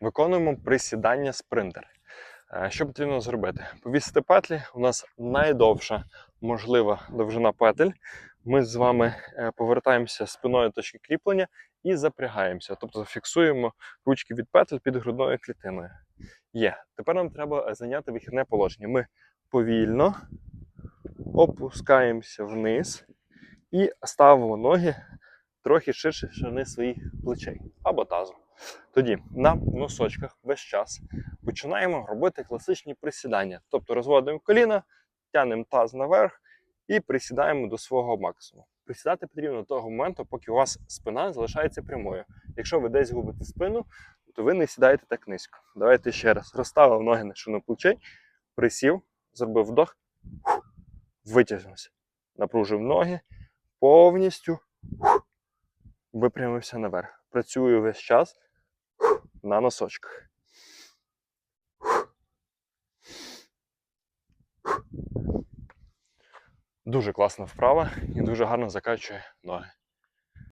Виконуємо присідання спринтер. Е, Що потрібно зробити? Повісити петлі. У нас найдовша можлива довжина петель. Ми з вами е, повертаємося спиною точки кріплення і запрягаємося, тобто фіксуємо ручки від петель під грудною клітиною. Є. Тепер нам треба зайняти вихідне положення. Ми повільно опускаємося вниз і ставимо ноги трохи ширше ширини своїх плечей або тазу. Тоді на носочках весь час починаємо робити класичні присідання. Тобто розводимо коліна, тягнемо таз наверх і присідаємо до свого максимуму. Присідати потрібно до того моменту, поки у вас спина залишається прямою. Якщо ви десь губите спину, то ви не сідаєте так низько. Давайте ще раз. Розставив ноги на шину плечей, присів, зробив вдох, витягнувся. Напружив ноги повністю, випрямився наверх. Працюю весь час на носочках. Дуже класна вправа і дуже гарно закачує ноги.